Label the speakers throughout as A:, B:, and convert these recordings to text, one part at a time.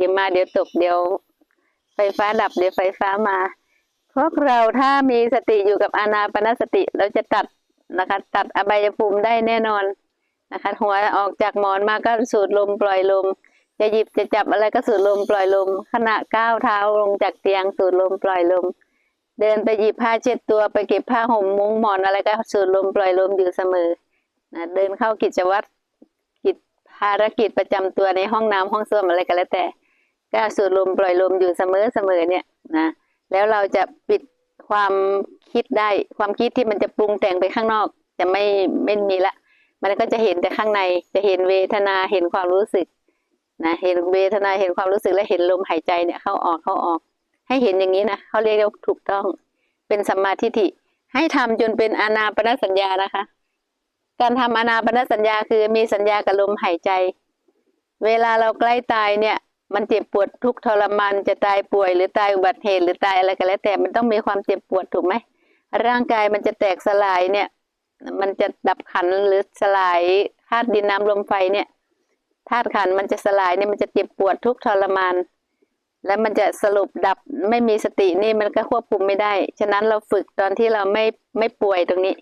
A: เดี๋ยวมาเดี๋ยวตกเดี๋ยว ไฟฟ้าดับเดี๋ยวไฟฟ้ามา พวกเราถ้ามีสติอยู่กับอานาปนสติเราจะตัดนะคะ ตัดอบายภูมิได้แน่นอนนะคะ หัวออกจากหมอนมาก็สูดลมปล่อยลม จะหยิบจะจับอะไรก็สูดลมปล่อยลม ขณะก้าวเท้าลงจากเตียงสูดลมปล่อยลม เดินไปหยิบผ้าเช็ดตัวไปเก็บผ้าห่มมุ้งหมอนอะไรก็สูดลมปล่อยลมอยู่เสมอนะเดินเข้ากิจวัตรกิจภารกิจประจำตัวในห้องน้ำห้องส้วมอะไรก็แล้วแต่ ก็สูดลมปล่อยลมอยู่เสมอเสมอเนี่ยนะแล้วเราจะปิดความคิดได้ ความคิดที่มันจะปรุงแต่งไปข้างนอก จะไม่ไม่มีละ มันก็จะเห็นแต่ข้างในจะเห็นเวทนาเห็นความรู้สึกนะเห็นเวทนาเห็นความรู้สึกและเห็นลมหายใจเนี่ยเข้าออกเข้าออก ให้เห็นอย่างนี้นะเขาเรียกว่าถูกต้องเป็นสัมมาทิฏฐิให้ทำจนเป็นอานาปนสัญญานะคะ การทำอานาปนสัญญาคือมีสัญญากับลมหายใจ เวลาเราใกล้ตายเนี่ย มันเจ็บปวดทุกทรมานจะตายป่วย หรือตายอุบัติเหตุหรือตายอะไรก็แล้ว แต่มันต้องมีความเจ็บปวดถูกไหมร่างกายมันจะแตกสลายเนี่ย มันจะดับขันหรือสลายธาตุดินน้ำลมไฟเนี่ยธาตุขันมันจะสลายเนี่ยมันจะเจ็บปวดทุกทรมาน แล้วมันจะสรุปดับไม่มีสตินี่มันก็ควบคุมไม่ได้ ฉะนั้นเราฝึกตอนที่เราไม่ไม่ป่วยตรงนี้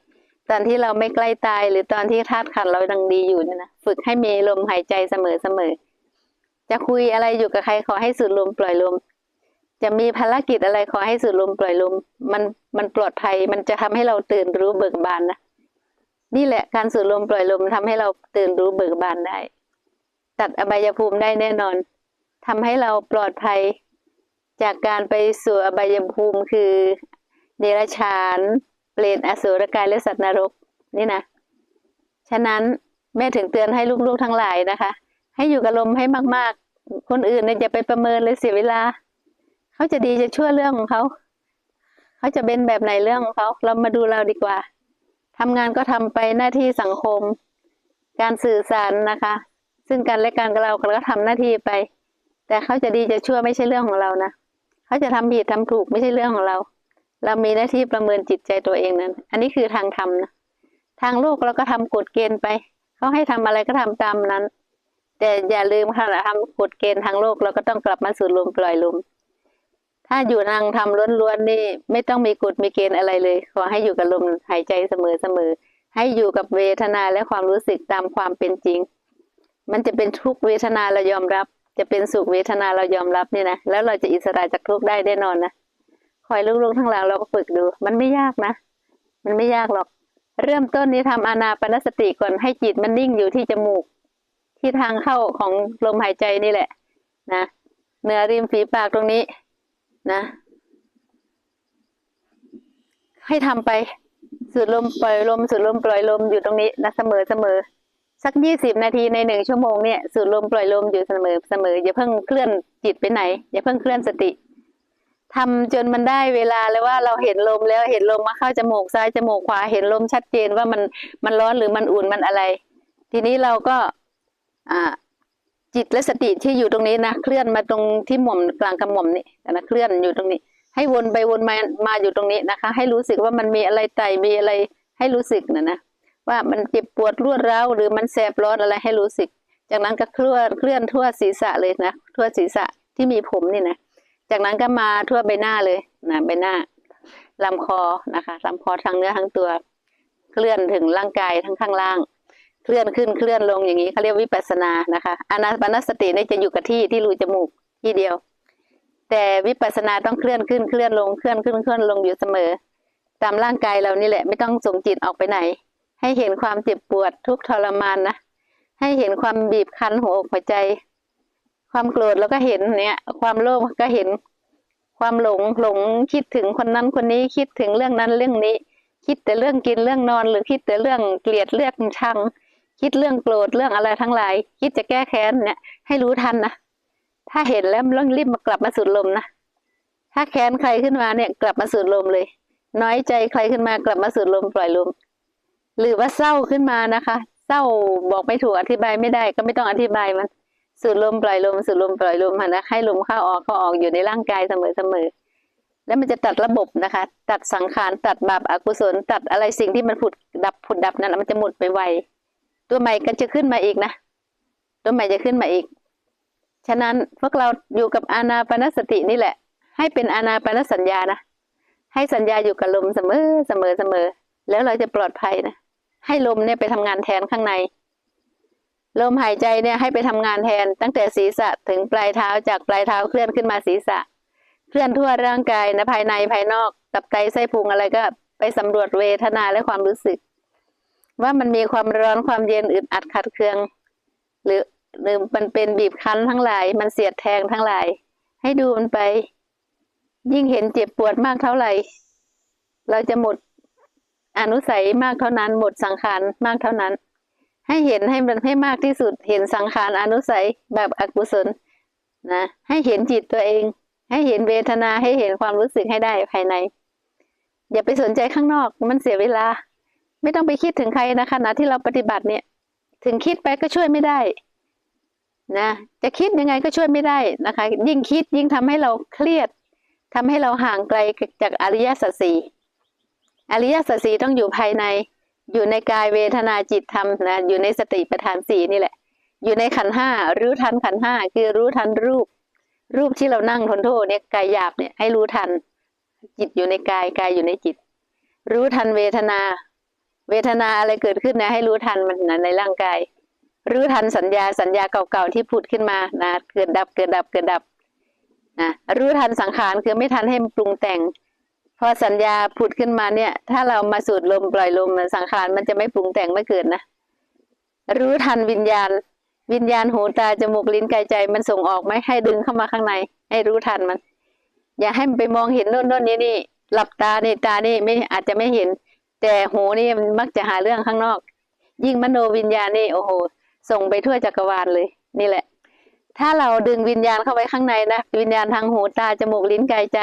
A: ตอนที่เราไม่ใกล้ตายหรือตอนที่ธาตุขันเรายังดีอยู่เนี่ยนะฝึกให้มีลมหายใจเสมอเสมอ จะคุยอะไรอยู่กับใครขอให้สูดลมปล่อยลม จะมีภารกิจอะไรขอให้สูดลมปล่อยลม มันมันปลอดภัยมันจะทำให้เราตื่นรู้เบิกบานนะนี่แหละการสูดลมปล่อยลมทำให้เราตื่นรู้เบิกบานได้ ตัดอบายภูมิได้แน่นอนทำให้เราปลอดภัย จากการไปสู่อบายภูมิคือเดรัจฉานเปรตอสุรกายและสัตว์นรกนี่นะฉะนั้นแม่ถึงเตือนให้ลูกๆทั้งหลายนะคะ ให้อยู่กับลมให้มากๆ คนอื่นเนี่ยอย่าไปประเมินเลยเสียเวลา เขาจะดีจะชั่วเรื่องของเขา เขาจะเป็นแบบไหนเรื่องของเขา เรามาดูเราดีกว่าทำงานก็ทำไปหน้าที่สังคม การสื่อสารนะคะ ซึ่งกันและกันกับเราเราก็ทำหน้าที่ไป แต่เขาจะดีจะชั่วไม่ใช่เรื่องของเรานะเขาจะทำผิดทำถูกไม่ใช่เรื่องของเรา เรามีหน้าที่ประเมินจิตใจตัวเองนั้น อันนี้คือทางธรรมนะทางโลกเราก็ทำกฎเกณฑ์ไป เขาให้ทำอะไรก็ทำตามนั้น แต่อย่าลืมค่ะทำกฎเกณฑ์ทางโลกเราก็ต้องกลับมาสู่ลมปล่อยลม ถ้าอยู่นางทำล้วนๆนี่ ไม่ต้องมีกฎมีเกณฑ์อะไรเลย ขอให้อยู่กับลมหายใจเสมอๆ ให้อยู่กับเวทนาและความรู้สึกตามความเป็นจริง มันจะเป็นทุกเวทนาเรายอมรับ จะเป็นสุขเวทนาเรายอมรับนี่นะ แล้วเราจะอิสระจากทุกได้แน่นอนนะคอยลูกๆทั้งหลายเราก็ฝึกดู มันไม่ยากนะ มันไม่ยากหรอก เริ่มต้นนี้ทำอานาปนสติก่อนให้จิตมันนิ่งอยู่ที่จมูก ที่ทางเข้าของลมหายใจนี่แหละ นะเหนือริมฝีปากตรงนี้ นะ ให้ทำไปสูดลมปล่อยลมสูดลมปล่อยลมอยู่ตรงนี้นะเสมอเสมอสักยี่สิบนาทีในหนึ่งชั่วโมงเนี่ยสูดลมปล่อยลมอยู่เสมอเสมออย่าเพิ่งเคลื่อนจิตไปไหน อย่าเพิ่งเคลื่อนสติทำจนมันได้เวลาแล้วว่าเราเห็นลมแล้วเห็นลมมาเข้าจมูกซ้ายจมูกขวาเห็นลมชัดเจนว่ามันมันร้อนหรือมันอุ่นมันอะไร ทีนี้เราก็ อ่าจิตและสติที่อยู่ตรงนี้นะ เคลื่อนมาตรงที่หม่อมกลางกระหม่อมนี่นะเคลื่อนอยู่ตรงนี้ ให้วนไปวนมามาอยู่ตรงนี้นะคะ ให้รู้สึกว่ามันมีอะไรไตมีอะไรให้รู้สึกนะนะว่ามันเจ็บปวดรวดร้าวหรือมันแสบร้อนอะไรให้รู้สึก จากนั้นก็เคลื่อนเคลื่อนทั่วศีรษะเลยนะทั่วศีรษะที่มีผมนี่นะจากนั้นก็มาทั่วใบหน้าเลยนะใบหน้าลำคอนะคะลำคอทั้งเนื้อทั้งตัว เคลื่อนถึงร่างกายทั้งข้างล่าง เคลื่อนขึ้นเคลื่อนลงอย่างนี้เขาเรียกวิปัสสนานะคะอานาปานสติเนี่ยจะอยู่กับที่ที่รูจมูกที่เดียว แต่วิปัสสนาต้องเคลื่อนขึ้นเคลื่อนลงเคลื่อนขึ้นเคลื่อนลงอยู่เสมอ ตามร่างกายเรานี่แหละไม่ต้องส่งจิตออกไปไหน ให้เห็นความเจ็บปวดทุกทรมานนะให้เห็นความบีบคั้นหัวอกหัวใจ ความโกรธแล้วก็เห็นเนี่ย ความโลภก็เห็น ความหลงหลงคิดถึงคนนั้นคนนี้คิดถึงเรื่องนั้นเรื่องนี้ คิดแต่เรื่องกินเรื่องนอนหรือคิดแต่เรื่องเกลียดเรื่องชัง คิดเรื่องโกรธเรื่องอะไรทั้งหลาย คิดจะแก้แค้นเนี่ย ให้รู้ทันนะถ้าเห็นแล้วต้องรีบมากลับมาสูดลมนะถ้าแค้นใครขึ้นมาเนี่ยกลับมาสูดลมเลย น้อยใจใครขึ้นมากลับมาสูดลมปล่อยลม หรือว่าเศร้าขึ้นมานะคะ เศร้าบอกไม่ถูกอธิบายไม่ได้ก็ไม่ต้องอธิบายมันสูดลมปล่อยลมสูดลมปล่อยลมนะให้ลมเข้าออกเข้าออกอยู่ในร่างกายเสมอเสมอแล้วมันจะตัดระบบนะคะ ตัดสังขารตัดบาปอกุศล ตัดอะไรสิ่งที่มันผุดดับผุดดับนั้นมันจะหมดไปไว ตัวใหม่ก็จะขึ้นมาอีกนะ ตัวใหม่จะขึ้นมาอีก ฉะนั้นพวกเราอยู่กับอานาปนสตินี่แหละ ให้เป็นอานาปนสัญญานะ ให้สัญญาอยู่กับลมเสมอเสมอเสมอ แล้วเราจะปลอดภัยนะ ให้ลมเนี่ยไปทำงานแทนข้างใน ลมหายใจเนี่ยให้ไปทำงานแทนตั้งแต่ศีรษะถึงปลายเท้าจากปลายเท้าเคลื่อนขึ้นมาศีรษะ เคลื่อนทั่วร่างกายนะภายในภายนอก ตับไตไส้พุงอะไรก็ไปสำรวจเวทนาและความรู้สึก ว่ามันมีความร้อนความเย็นอึดอัดขัดเคือง หรือหรือมันเป็นบีบคั้นทั้งหลาย มันเสียดแทงทั้งหลาย ให้ดูมันไป ยิ่งเห็นเจ็บปวดมากเท่าไหร่ เราจะหมดอนุสัยมากเท่านั้น หมดสังขารมากเท่านั้น ให้เห็นให้มันให้มากที่สุด เห็นสังขารอนุสัยแบบอกุศลนะให้เห็นจิตตัวเอง ให้เห็นเวทนาให้เห็นความรู้สึกให้ได้ภายใน อย่าไปสนใจข้างนอกมันเสียเวลา ไม่ต้องไปคิดถึงใครนะขณะที่เราปฏิบัติเนี่ย ถึงคิดไปก็ช่วยไม่ได้นะจะคิดยังไงก็ช่วยไม่ได้นะคะ ยิ่งคิดยิ่งทำให้เราเครียดทำให้เราห่างไกลจากอริยสัจสี่อริยสัจสี่ต้องอยู่ภายใน อยู่ในกายเวทนาจิตธรรมนะอยู่ในสติปัฏฐานสี่นี่แหละ อยู่ในขันห้ารู้ทันขันห้าคือรู้ทันรูป รูปที่เรานั่งทนโทษเนี่ยกายหยาบเนี่ยให้รู้ทัน จิตอยู่ในกายกายอยู่ในจิต รู้ทันเวทนา เวทนาอะไรเกิดขึ้นนะ ให้รู้ทันมันนะในร่างกายรู้ทันสัญญาสัญญาเก่าๆที่ผุดขึ้นมานะเกิดดับเกิดดับเกิดดับนะรู้ทันสังขารคือไม่ทันให้มันปรุงแต่ง พอสัญญาผุดขึ้นมาเนี่ย ถ้าเรามาสูดลมปล่อยลมสังขารมันจะไม่ปรุงแต่งไม่เกิดนะรู้ทันวิญญาณ วิญญาณหูตาจมูกลิ้นกายใจ มันส่งออกไหมให้ดึงเข้ามาข้างใน ให้รู้ทันมัน อย่าให้มันไปมองเห็นโน่นโน่นนี่นี่หลับตานี่ตานี่ไม่อาจจะไม่เห็น แต่หูนี่มันมักจะหาเรื่องข้างนอก ยิ่งมโนวิญญาณนี่โอ้โห ส่งไปทั่วจักรวาลเลย นี่แหละ ถ้าเราดึงวิญญาณเข้าไว้ข้างในนะวิญญาณทางหูตาจมูกลิ้นกายใจ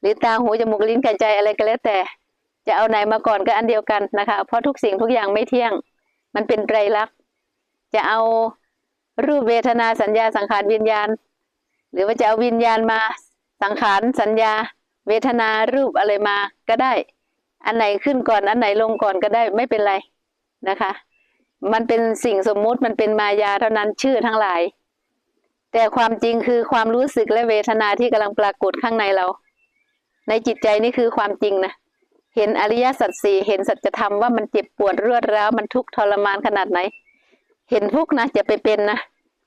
A: หรือตาหูจมูกลิ้นกายใจอะไรก็แล้วแต่ จะเอาไหนมาก่อนก็อันเดียวกันนะคะ เพราะทุกสิ่งทุกอย่างไม่เที่ยง มันเป็นไตรลักษณ์จะเอารูปเวทนาสัญญาสังขารวิญญาณ หรือว่าจะเอาวิญญาณมาสังขารสัญญา เวทนารูปอะไรมาก็ได้ อันไหนขึ้นก่อน อันไหนลงก่อนก็ได้ไม่เป็นไรนะคะ มันเป็นสิ่งสมมุติมันเป็นมายาเท่านั้นชื่อทั้งหลาย แต่ความจริงคือความรู้สึกและเวทนาที่กำลังปรากฏข้างในเรา ในจิตใจนี่คือความจริงนะเห็นอริยสัจสี่เห็นสัจธรรมว่ามันเจ็บปวดรวดร้าวมันทุกข์ทรมานขนาดไหน เห็นทุกข์นะจะไปเป็นนะ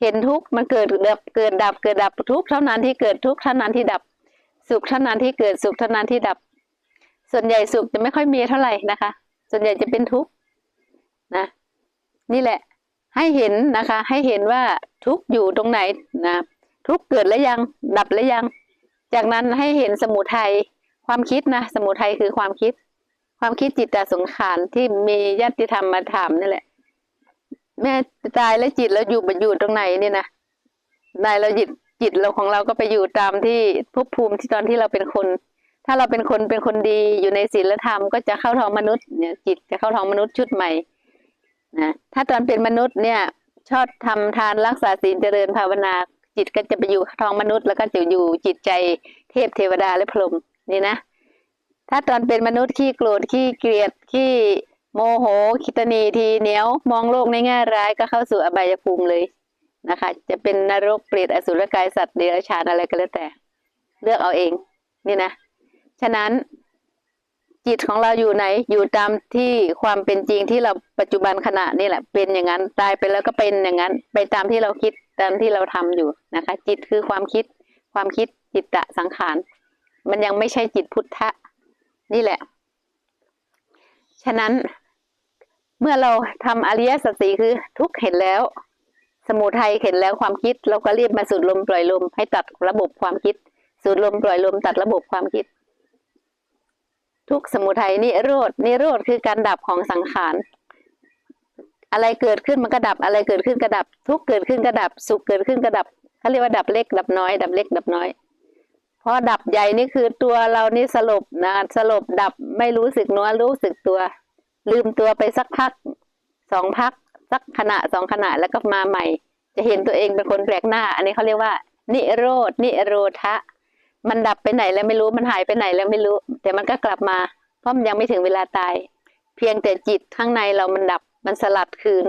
A: เห็นทุกข์มันเกิดดับเกิดดับเกิดดับทุกข์เท่านั้นที่เกิดทุกข์เท่านั้นที่ดับ สุขเท่านั้นที่เกิดสุขเท่านั้นที่ดับ ส่วนใหญ่สุขจะไม่ค่อยมีเท่าไหร่นะคะ ส่วนใหญ่จะเป็นทุกข์นะ นี่แหละ ให้เห็นนะคะ ให้เห็นว่าทุกข์อยู่ตรงไหนนะ ทุกข์เกิดแล้วยังดับแล้วยัง จากนั้นให้เห็นสมุทัยความคิดนะ สมุทัยคือความคิด ความคิดจิตตสงขารที่มีญาติธรรมมาถามนี่แหละ แม่ตายแล้วจิตเราอยู่มันอยู่ตรงไหนเนี่ยนะนายเราจิตจิตเราของเราก็ไปอยู่ตามที่ภพภูมิที่ตอนที่เราเป็นคน ถ้าเราเป็นคนเป็นคนดีอยู่ในศีลธรรมก็จะเข้าท้องมนุษย์เนี่ยจิตจะเข้าท้องมนุษย์ชุดใหม่นะถ้าตอนเป็นมนุษย์เนี่ย ชอบทำทานรักษาศีลเจริญภาวนาจิตก็จะไปอยู่ท้องมนุษย์ แล้วก็จะอยู่จิตใจเทพเทวดาและพรหมนี่นะ ถ้าตอนเป็นมนุษย์ขี้โกรธขี้เกลียดขี้โมโหคิตนีทีเหนียวมองโลกในแง่ร้ายก็เข้าสู่อบายภูมิเลยนะคะ จะเป็นนรกเปรตอสุรกายสัตว์เดรัจฉานอะไรก็แล้วแต่ เลือกเอาเอง นี่นะ ฉะนั้นจิตของเราอยู่ไหน อยู่ตามที่ความเป็นจริงที่เราปัจจุบันขณะนี่แหละ เป็นอย่างนั้นตายไปแล้วก็เป็นอย่างนั้น ไปตามที่เราคิดตามที่เราทำอยู่นะคะ จิตคือความคิด ความคิดจิตตะสังขาร มันยังไม่ใช่จิตพุทธะ นี่แหละ ฉะนั้นเมื่อเราทำอริยสัจสีคือทุกเห็นแล้ว สมุทัยเห็นแล้วความคิด เราก็รีบมาสูดลมปล่อยลมให้ตัดระบบความคิด สูดลมปล่อยลมตัดระบบความคิด ทุกสมุทัยนิโรดนิโรธคือการดับของสังขาร อะไรเกิดขึ้นมันก็ดับ อะไรเกิดขึ้นก็ดับ ทุกเกิดขึ้นก็ดับ สุขเกิดขึ้นก็ดับเขาเรียกว่าดับเล็ก ดับน้อย ดับเล็ก ดับน้อยเพราะดับใหญ่นี่คือตัวเรานี่สลบนะสลบดับไม่รู้สึกนัวรู้สึกตัว ลืมตัวไปสักพักสองพักสักขณะสองขณะแล้วก็มาใหม่ จะเห็นตัวเองเป็นคนแปลกหน้า อันนี้เขาเรียกว่า นิโรดนิโรธะ มันดับไปไหนแล้วไม่รู้มันหายไปไหนแล้วไม่รู้ แต่มันก็กลับมา เพราะมันยังไม่ถึงเวลาตาย เพียงแต่จิตข้างในเรามันดับมันสลัดคืน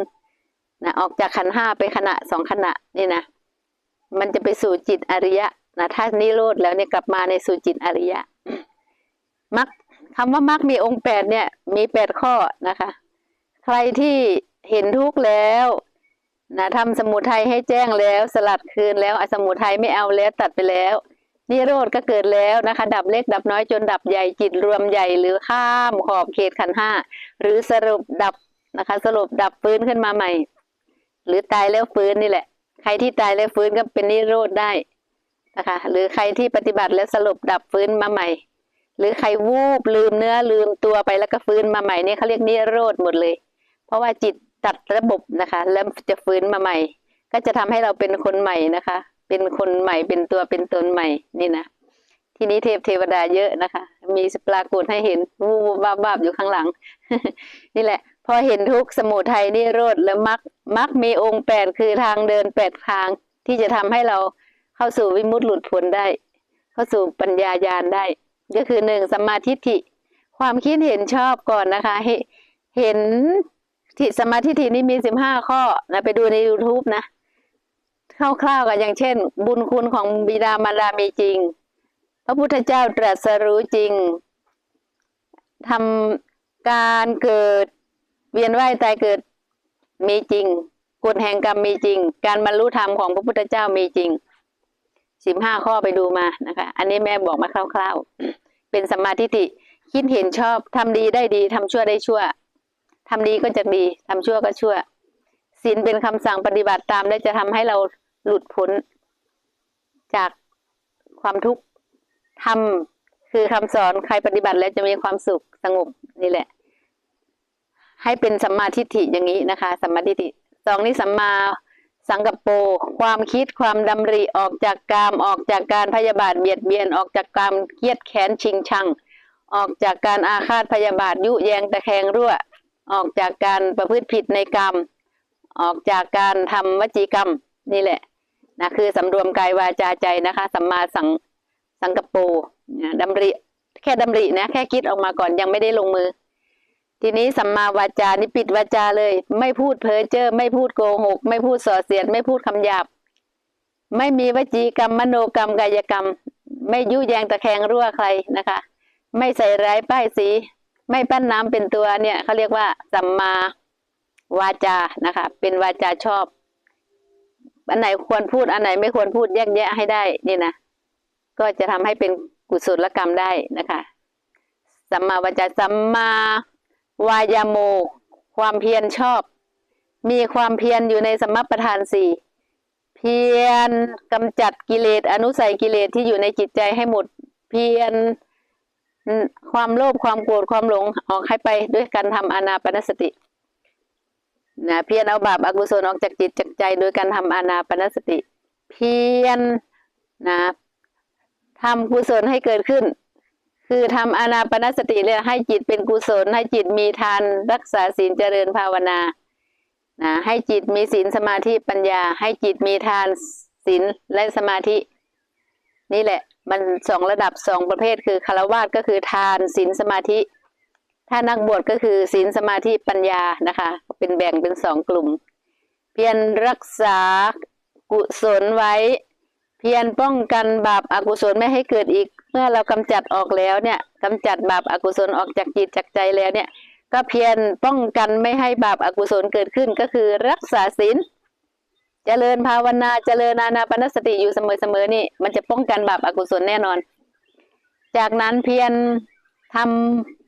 A: นะออกจากขันห้าไปขณะสองขณะนี่นะมันจะไปสู่จิตอริยะนะถ้านิโรธแล้วเนี่ยกลับมาในสู่จิตอริยะมักคำว่ามักมีองค์แปดเนี่ย มีแปดข้อนะคะ ใครที่เห็นทุกข์แล้วนะทำสมุทัยให้แจ้งแล้ว สลัดคืนแล้วอสมุทัยไม่เอาแล้วตัดไปแล้ว นิโรธก็เกิดแล้วนะคะ ดับเล็กดับน้อยจนดับใหญ่จิตรวมใหญ่หรือข้ามขอบเขตขันห้าหรือสรุปดับนะคะ สรุปดับฟื้นขึ้นมาใหม่ หรือตายแล้วฟื้นนี่แหละ ใครที่ตายแล้วฟื้นก็เป็นนิโรธได้นะคะ หรือใครที่ปฏิบัติแล้วสรุปดับฟื้นมาใหม่ หรือใครวูบลืมเนื้อลืมตัวไปแล้วก็ฟื้นมาใหม่นี่เขาเรียกนิโรธหมดเลย เพราะว่าจิตตัดระบบนะคะ แล้วจะฟื้นมาใหม่ ก็จะทำให้เราเป็นคนใหม่นะคะ เป็นคนใหม่เป็นตัวเป็นตนใหม่นี่นะทีนี้เทพเทวดาเยอะนะคะ มีสปรากฏให้เห็นวูบวาบวาบอยู่ข้างหลัง นี่แหละ พอเห็นทุกข์สมุทัยนิโรธแล้วมักมักมีองค์แปดคือทางเดินแปดทางที่จะทำให้เราเข้าสู่วิมุตติหลุดพ้นได้ เข้าสู่ปัญญายาณได้ ก็คือหนึ่งสมมาทิฏฐิความคิดเห็นชอบก่อนนะคะ เห็นเห็นทิสมาธิฏฐินี่มีสิบห้าข้อนะไปดูใน YouTube นะ คร่าวๆกันอย่างเช่น บุญคุณของบิดามารดามีจริง พระพุทธเจ้าตรัสรู้จริงทำการเกิดเวียนว่ายตายเกิดมีจริงกฎแห่งกรรมมีจริง การบรรลุธรรมของพระพุทธเจ้ามีจริงสิบห้าข้อไปดูมานะคะ อันนี้แม่บอกมาคร่าว ๆ เป็นสมมาธิฏฐิคิดเห็นชอบทำดีได้ดีทำชั่วได้ชั่วทำดีก็จะดีทำชั่วก็ชั่วศีลเป็นคำสั่งปฏิบัติตาม และจะทำให้เรา หลุดพ้น จากความทุกข์ทำคือคำสอนใครปฏิบัติแล้วจะมีความสุขสงบนี่แหละ ให้เป็นสัมมาทิฏฐิอย่างนี้นะคะสัมมาทิฏฐิสองนี้สัมมาสังกัปโปความคิดความดำริออกจากกามออกจากการพยาบาทเบียดเบียนออกจากกามเครียดแค้นชิงชัง ออกจากการอาฆาตพยาบาทยุแยงตะแคงรั่ว ออกจากการประพฤติผิดในกรรม ออกจากการทำวจีกรรมนี่แหละ นะคือสำรวมกายวาจาใจนะคะสัมมาสังสังกปโปนะดำริแค่ดำรินะแค่คิดออกมาก่อนยังไม่ได้ลงมือ ทีนี้สัมมาวาจานี่ปิดวาจาเลย ไม่พูดเพ้อเจ้อไม่พูดโกหก ไม่พูดส่อเสียด ไม่พูดคำหยาบ ไม่มีวจีกรรมมโนกรรมกายกรรม ไม่ยุแยงตะแคงรั่วใครนะคะ ไม่ใส่ร้ายป้ายสี ไม่ปั้นน้ำเป็นตัวเนี่ยเขาเรียกว่าสัมมาวาจานะคะ เป็นวาจาชอบ อันไหนควรพูดอันไหนไม่ควรพูดแยกแยะให้ได้นี่นะก็จะทำให้เป็นกุศลกรรมได้นะคะสัมมาวจาสัมมาวายาโม ความเพียรชอบ มีความเพียรอยู่ในสมมประธานสี่เพียรกำจัดกิเลสอนุสัยกิเลสที่อยู่ในจิตใจให้หมด เพียรความโลภความโกรธความหลงออกให้ไปด้วยการทำอานาปนสติ นะเพียรเอาบาปอากุศลออกจากจิตจากใจ โดยการทำอานาปนสติ เพียรนะทำกุศลให้เกิดขึ้น คือทำอานาปนสติเลยให้จิตเป็นกุศล ให้จิตมีทานรักษาศีลเจริญภาวนานะให้จิตมีศีลสมาธิปัญญา ให้จิตมีทานศีลและสมาธิ นี่แหละ มันสองระดับสองประเภทคือคารวะก็คือทานศีลสมาธิ ถ้านักบวชก็คือศีลสมาธิปัญญานะคะ เป็นแบ่งเป็นสองกลุ่ม เพียรรักษากุศลไว้ เพียรป้องกันบาปอากุศลไม่ให้เกิดอีก เมื่อเรากำจัดออกแล้วเนี่ยกำจัดบาปอากุศลออกจากจิตจากใจแล้วเนี่ย ก็เพียรป้องกันไม่ให้บาปอากุศลเกิดขึ้นก็คือรักษาศีลเจริญภาวนาเจริญอานาปนสติอยู่เสมอๆนี่ มันจะป้องกันบาปอากุศลแน่นอน จากนั้นเพียรทำ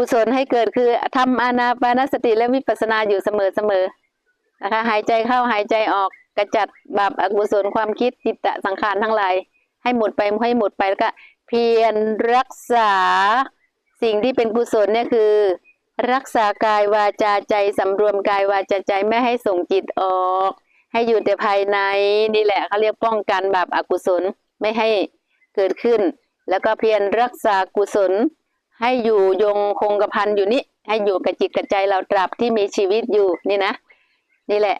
A: กุศลให้เกิดคือทำอานาปานสติและวิปัสนาอยู่เสมอๆนะคะ หายใจเข้าหายใจออกกระจัดบาปอกุศลความคิดจิตตะสังขารทั้งหลายให้หมดไปให้หมดไปแล้วก็เพียรรักษาสิ่งที่เป็นกุศลเนี่ยคือ รักษากายวาจาใจสำรวมกายวาจาใจไม่ให้ส่งจิตออก ให้อยู่แต่ภายในนี่แหละเขาเรียกป้องกันบาปอากุศลไม่ให้เกิดขึ้น แล้วก็เพียรรักษากุศล ให้อยู่ยงคงกระพันอยู่นี่ให้อยู่กับจิตกับใจเราตราบที่มีชีวิตอยู่นี่นะ นี่แหละ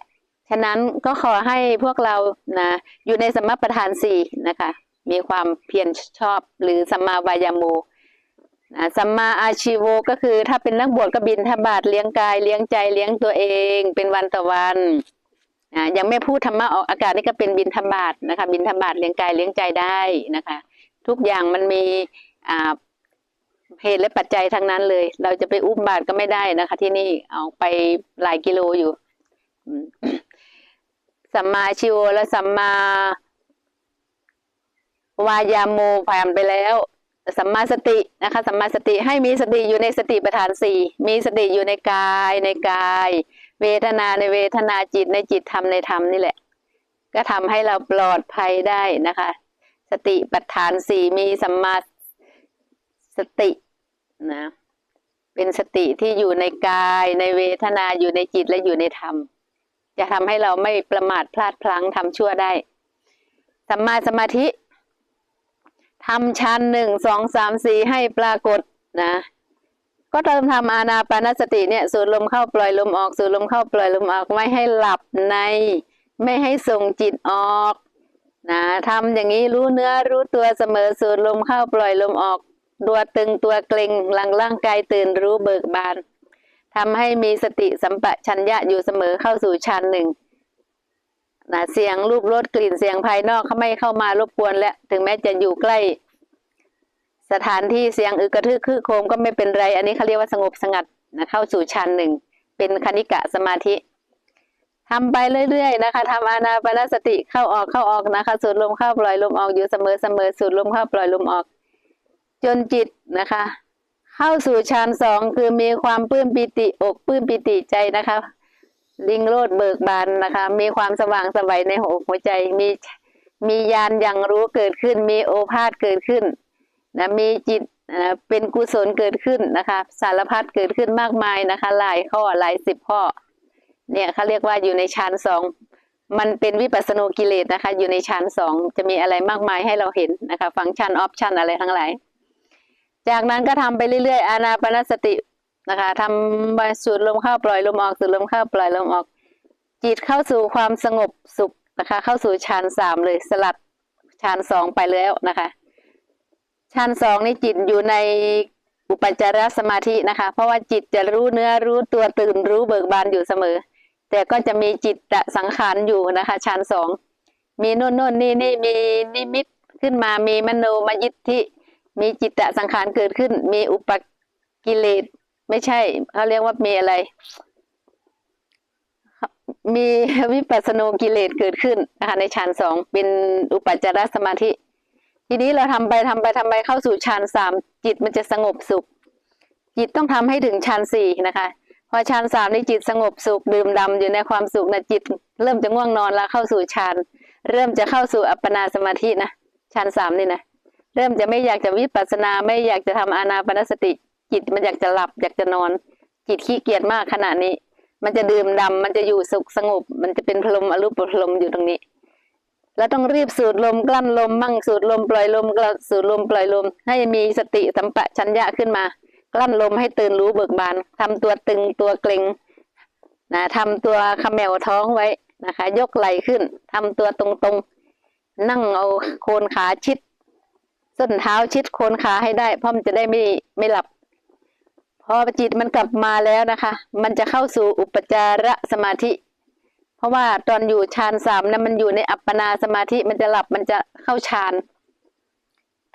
A: ฉะนั้นก็ขอให้พวกเรานะอยู่ในสมมาประธานสี่นะคะ มีความเพียรชอบหรือสัมมาวายาโมนะสัมมาอาชีโวก็คือ ถ้าเป็นนักบวชก็บินทบาทเลี้ยงกายเลี้ยงใจเลี้ยงตัวเอง เป็นวันต่อวันอ่ายังไม่พูดธรรมะออกอากาศนี่ก็เป็นบินธบาตนะคะ บินธบาตเลี้ยงกายเลี้ยงใจได้นะคะ ทุกอย่างมันมีอ่า เหตุและปัจจัยทั้งนั้นเลย เราจะไปอุ้มบาตรก็ไม่ได้นะคะ ที่นี่เอาไปหลายกิโลอยู่สัมมาชิวและสัมมาวายาโมผ่านไปแล้วสัมมาสตินะคะสัมมาสติให้มีสติอยู่ในสติปัฏฐานสี่มีสติอยู่ในกายในกาย เวทนาในเวทนาจิตในจิตธรรมในธรรมนี่แหละ ก็ทำให้เราปลอดภัยได้นะคะ สติปัฏฐานสี่มีสัมมา สตินะเป็นสติที่อยู่ในกายในเวทนาอยู่ในจิตและอยู่ในธรรม จะทำให้เราไม่ประมาทพลาดพลั้งทำชั่วได้สัมมาสมาธิทำชั้นหนึ่งสองสามสี่ให้ปรากฏนะ ก็เติมทำอานาปานสติเนี่ยสูดลมเข้าปล่อยลมออกสูดลมเข้าปล่อยลมออกไม่ให้หลับใน ไม่ให้ส่งจิตออกนะทำอย่างนี้รู้เนื้อรู้ตัวเสมอสูดลมเข้าปล่อยลมออก ตัวตึงตัวเกร็งหลังร่างกายตื่นรู้เบิกบานทำให้มีสติสัมปชัญญะอยู่เสมอเข้าสู่ชั้นหนึ่งนะเสียงรูปรสกลิ่นเสียงภายนอกเขาไม่เข้ามารบกวนแล้วถึงแม้จะอยู่ใกล้ สถานที่เสียงอึกกระทึกคือโคมก็ไม่เป็นไร อันนี้เขาเรียกว่าสงบสงัดนะเข้าสู่ชั้นหนึ่งเป็นคณิกะสมาธิทำไปเรื่อยๆนะคะทำอานาปนสติเข้าออกเข้าออกนะคะ สูดลมเข้าปล่อยลมออกอยู่เสมอเสมอสูดลมเข้าปล่อยลมออก จนจิตนะคะ เข้าสู่ฌานสองคือมีความปลื้มปิติอกปลื้มปิติใจนะคะ ลิงโลดเบิกบานนะคะ มีความสว่างสวัยในหัวอกหัวใจมีมีญาณอย่างรู้เกิดขึ้น มีโอภาษเกิดขึ้นนะมีจิตเป็นกุศลเกิดขึ้นนะคะ สารพัดเกิดขึ้นมากมายนะคะ หลายข้อหลายสิบข้อ เนี่ยเขาเรียกว่าอยู่ในฌานสองมันเป็นวิปัสสนูกิเลสนะคะ อยู่ในฌานสองจะมีอะไรมากมายให้เราเห็นนะคะ ฟังก์ชันออปชันอะไรทั้งหลาย จากนั้นก็ทำไปเรื่อยๆ อานาปนสตินะคะทำไปสูดลมเข้าปล่อยลมออกสูดลมเข้าปล่อยลมออก จิตเข้าสู่ความสงบสุขนะคะ เข้าสู่ฌานสามเลยสลัดฌานสองไปแล้วนะคะฌานสองนี่จิตอยู่ในอุปจารสมาธินะคะ เพราะว่าจิตจะรู้เนื้อรู้ตัวตื่นรู้เบิกบานอยู่เสมอ แต่ก็จะมีจิตตสังขารอยู่นะคะฌานสองมีโน่นโน่นนี่นี่มีนิมิตขึ้นมามีมโนมยิทธิ มีจิตตสังขารเกิดขึ้น มีอุปกิเลสไม่ใช่เขาเรียกว่ามีอะไร มีวิปัสสนกิเลสเกิดขึ้นนะคะในฌานสองเป็นอุปจารสมาธิ ทีนี้เราทำไปทำไปทำไปเข้าสู่ฌานสามจิตมันจะสงบสุข จิตต้องทำให้ถึงฌานสี่นะคะพอฌานสามในจิตสงบสุขดื่มดำอยู่ในความสุขนะจิต เริ่มจะง่วงนอนแล้วเข้าสู่ฌานเริ่มจะเข้าสู่อัปปนาสมาธินะฌานสามนี่นะ เริ่มจะไม่อยากจะวิปัสสนาไม่อยากจะทำอานาปนสติ จิตมันอยากจะหลับอยากจะนอน จิตขี้เกียจมากขนาดนี้ มันจะดื่มดำมันจะอยู่สุขสงบ มันจะเป็นพลมอรูปพลมอยู่ตรงนี้ แล้วต้องรีบสูดลมกลั้นลมมั่งสูดลมปล่อยลมกลั้นสูดลมปล่อยลม ให้มีสติสัมปชัญญะขึ้นมา กลั้นลมให้ตื่นรู้เบิกบานทำตัวตึงตัวเกร็งนะทำตัวขมแมวท้องไว้นะคะ ยกไหล่ขึ้นทำตัวตรงๆ นั่งเอาโคนขาชิด ส้นเท้าชิดโคนขาให้ได้ เพราะมันจะได้ไม่ไม่หลับ พอจิตมันกลับมาแล้วนะคะ มันจะเข้าสู่อุปจารสมาธิ เพราะว่าตอนอยู่ฌานสามนะมันอยู่ในอัปปนาสมาธิมันจะหลับมันจะเข้าฌาน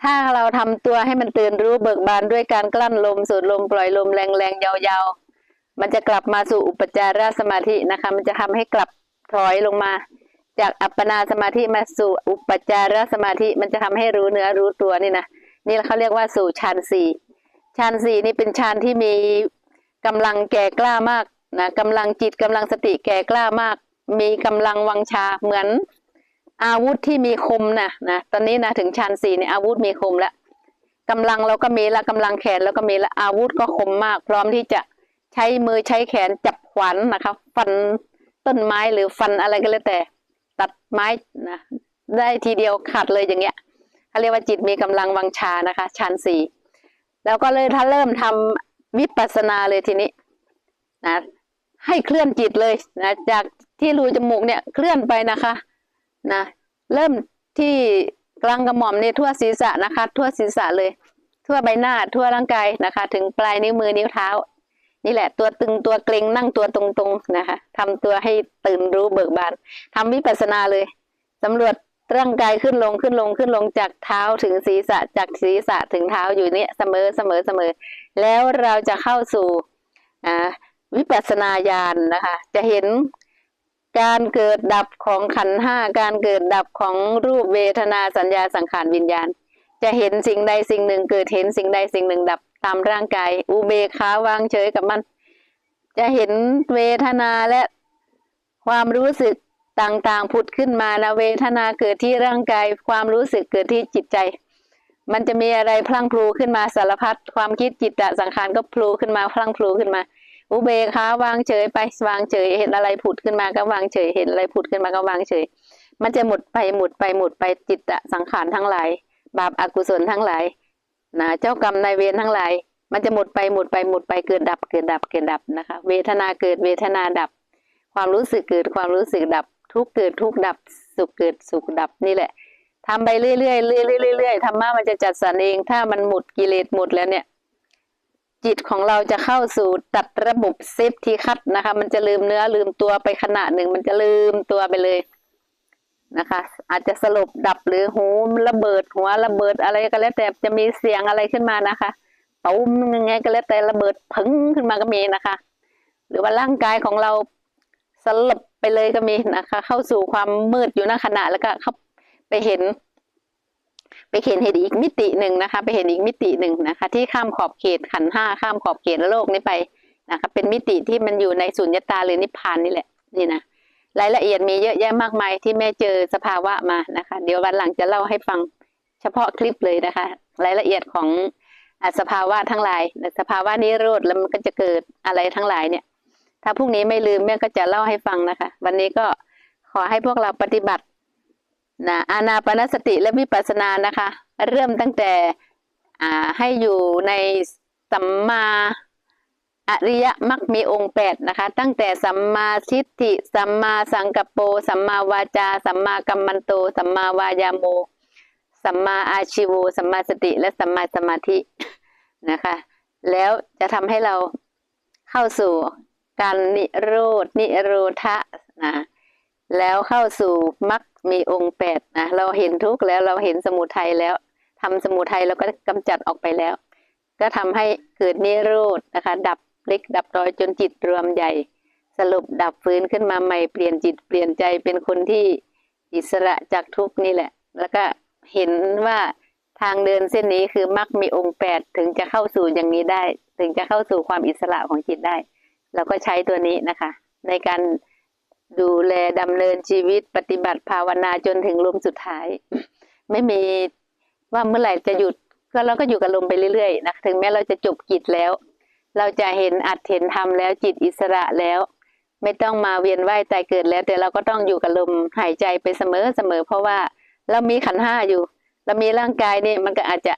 A: ถ้าเราทำตัวให้มันตื่นรู้เบิกบานด้วยการกลั้นลมสูดลมปล่อยลมแรงๆยาวๆมันจะกลับมาสู่อุปจารสมาธินะคะ มันจะทำให้กลับถอยลงมา จากอัปปนาสมาธิมาสู่อุปจารสมาธิมันจะทำให้รู้เนื้อรู้ตัวนี่นะนี่เขาเรียกว่าสู่ฌานสี่ฌานสี่นี่เป็นฌานที่มีกำลังแก่กล้ามากนะกำลังจิตกำลังสติแก่กล้ามาก มีกำลังวังชาเหมือนอาวุธที่มีคมนะนะตอนนี้นะถึงฌานสี่เนี่ยอาวุธมีคมแล้วกำลังเราก็มีละกำลังแขนเราก็มีละอาวุธก็คมมาก พร้อมที่จะใช้มือใช้แขนจับขวานนะคะ ฟันต้นไม้หรือฟันอะไรก็แล้วแต่ ตัดไม้นะได้ทีเดียวขาดเลยอย่างเงี้ยเขาเรียกว่าจิตมีกำลังวังชานะคะฌานสี่แล้วก็เลยถ้าเริ่มทำวิปัสสนาเลยทีนี้นะให้เคลื่อนจิตเลยนะจากที่รูจมูกเนี่ยเคลื่อนไปนะคะนะเริ่มที่กลางกระหม่อมเนี่ทั่วศีรษะนะคะ ทั่วศีรษะเลย ทั่วใบหน้าทั่วร่างกายนะคะ ถึงปลายนิ้วมือนิ้วเท้า นี่แหละ ตัวตึงตัวเกร็งนั่งตัวตรงๆนะคะทำตัวให้ตื่นรู้เบิกบานทำวิปัสสนาเลยสำรวจร่างกายขึ้นลงขึ้นลงขึ้นลงจากเท้าถึงศีรษะจากศีรษะถึงเท้าอยู่เนี่ยเสมอเสมอเสมอ แล้วเราจะเข้าสู่อ่าวิปัสสนาญาณนะคะ จะเห็นการเกิดดับของขันห้าการเกิดดับของรูปเวทนาสัญญาสังขารวิญญาณ จะเห็นสิ่งใดสิ่งหนึ่งเกิดเห็นสิ่งใดสิ่งหนึ่งดับ ตามร่างกาย อุเบกขาวางเฉยกับมัน จะเห็นเวทนาและความรู้สึกต่างๆ ผุดขึ้นมานะเวทนาเกิดที่ร่างกาย ความรู้สึกเกิดที่จิตใจ มันจะมีอะไรพลังพลูขึ้นมาสารพัดความคิดจิตตสังขารก็พลูขึ้นมาพลังพลูขึ้นมา อุเบกขาวางเฉยไปวางเฉย เห็นอะไรผุดขึ้นมาก็วางเฉย เห็นอะไรผุดขึ้นมาก็วางเฉย มันจะหมดไปหมดไปหมดไปจิตตสังขารทั้งหลาย บาปอกุศลทั้งหลาย นะเจ้ากรรมนายเวรทั้งหลาย มันจะหมดไปหมดไปหมดไปเกิดดับเกิดดับเกิดดับนะคะ เวทนาเกิดเวทนาดับ ความรู้สึกเกิดความรู้สึกดับ ทุกเกิดทุกดับ สุขเกิดสุขดับนี่แหละทำไปเรื่อยๆเรื่อยๆเรื่อยๆธรรมะมันจะจัดสรรเอง ถ้ามันหมดกิเลสหมดแล้วเนี่ย จิตของเราจะเข้าสู่ตัดระบบเซฟทีคัดนะคะ มันจะลืมเนื้อลืมตัวไปขณะหนึ่ง มันจะลืมตัวไปเลย นะคะ อาจจะสลบดับหรือหูระเบิดหัวระเบิดอะไรก็แล้วแต่จะมีเสียงอะไรขึ้นมานะคะตุ้มยังไงก็แล้วแต่ระเบิดพึงขึ้นมาก็มีนะคะ หรือว่าร่างกายของเราสลบไปเลยก็มีนะคะ เข้าสู่ความมืดอยู่ณขณะแล้วก็เข้าไปเห็น ไปเห็นเห็นอีกมิติหนึ่งนะคะ ไปเห็นอีกมิติหนึ่งนะคะ ที่ข้ามขอบเขตขันห้าข้ามขอบเขตโลกนี้ไปนะคะ เป็นมิติที่มันอยู่ในสุญญตาหรือนิพพานนี่แหละนี่นะ รายละเอียดมีเยอะแยะมากมายที่แม่เจอสภาวะมานะคะ เดี๋ยววันหลังจะเล่าให้ฟังเฉพาะคลิปเลยนะคะ รายละเอียดของอสภาวะทั้งหลายสภาวะนี้โรดแล้วมันก็จะเกิดอะไรทั้งหลายเนี่ย ถ้าพรุ่งนี้ไม่ลืมแม่ก็จะเล่าให้ฟังนะคะ วันนี้ก็ขอให้พวกเราปฏิบัตินะอานาปนสติและวิปัสสนานะคะ เริ่มตั้งแต่อ่าให้อยู่ในสัมมา อริยมรรคมีองค์แปดนะคะ ตั้งแต่สัมมาทิฏฐิสัมมาสังกัปโปสัมมาวาจา สัมมากัมมันโต สัมมาวายาโม สัมมาอาชิวสัมมาสติ และสัมมาสมาธินะคะ แล้วจะทำให้เราเข้าสู่การนิโรธนิโรธะนะแล้วเข้าสู่มรรคมีองค์แปดนะเราเห็นทุกข์แล้วเราเห็นสมุทัยแล้วทำสมุทัยเราก็กำจัดออกไปแล้ว ก็ทำให้เกิดนิโรธนะคะ ดับ เล็กดับน้อยจนจิตรวมใหญ่ สรุปดับฟื้นขึ้นมาใหม่เปลี่ยนจิตเปลี่ยนใจเป็นคนที่อิสระจากทุกนี่แหละ แล้วก็เห็นว่าทางเดินเส้นนี้คือมรรคมีองค์แปดถึงจะเข้าสู่อย่างนี้ได้ ถึงจะเข้าสู่ความอิสระของจิตได้เราก็ใช้ตัวนี้นะคะ ในการดูแลดำเนินชีวิตปฏิบัติภาวนาจนถึงลมสุดท้าย ไม่มีว่าเมื่อไหร่จะหยุดก็เราก็อยู่กับลมไปเรื่อยๆนะถึงแม้เราจะจบกิจแล้ว เราจะเห็นอัดเห็นทำแล้วจิตอิสระแล้ว ไม่ต้องมาเวียนว่ายตายเกิดแล้ว แต่เราก็ต้องอยู่กับลมหายใจไปเสมอเสมอ เพราะว่าเรามีขันห้าอยู่ เรามีร่างกายนี่มันก็อาจจะ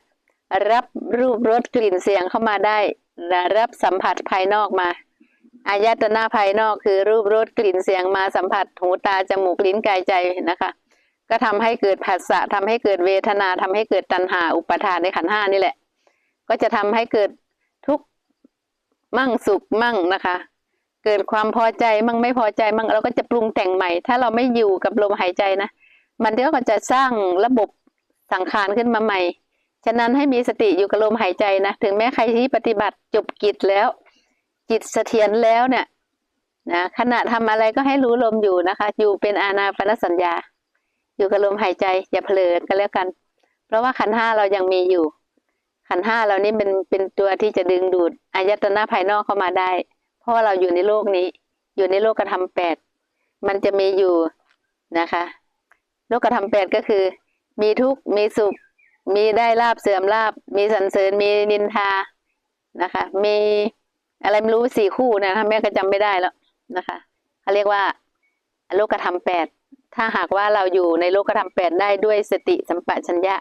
A: รับรูปรสกลิ่นเสียงเข้ามาได้และรับสัมผัสภายนอกมาอายตนะภายนอกคือรูปรสกลิ่นเสียงมาสัมผัสหูตาจมูกลิ้นกายใจนะคะ ก็ทำให้เกิดผัสสะทำให้เกิดเวทนาทำให้เกิดตัณหาอุปาทานในขันห้านี่แหละ ก็จะทำให้เกิด มั่งสุขมั่งนะคะ เกิดความพอใจมั่งไม่พอใจมั่งเราก็จะปรุงแต่งใหม่ ถ้าเราไม่อยู่กับลมหายใจนะมันก็จะสร้างระบบสังขารขึ้นมาใหม่ ฉะนั้นให้มีสติอยู่กับลมหายใจนะ ถึงแม้ใครที่ปฏิบัติจบกิจแล้ว จิตเสถียรแล้วเนี่ยนะขณะทำอะไรก็ให้รู้ลมอยู่นะคะ อยู่เป็นอานาปนสัญญา อยู่กับลมหายใจอย่าเผลอกันแล้วกัน เพราะว่าขันห้าเรายังมีอยู่ ขันห้าเรานี่เป็นเป็นตัวที่จะดึงดูดอายตนะภายนอกเข้ามาได้ เพราะเราอยู่ในโลกนี้ อยู่ในโลกธรรมแปดมันจะมีอยู่นะคะ โลกธรรมแปดก็คือ มีทุกข์มีสุข มีได้ลาบเสื่อมลาบ มีสรรเสริญมีนินทานะคะ มีอะไรไม่รู้สี่คู่นะคะแม่ก็จำไม่ได้แล้วนะคะเขาเรียกว่าโลกธรรมแปดถ้าหากว่าเราอยู่ในโลกธรรมแปดได้ด้วยสติสัมปชัญญะ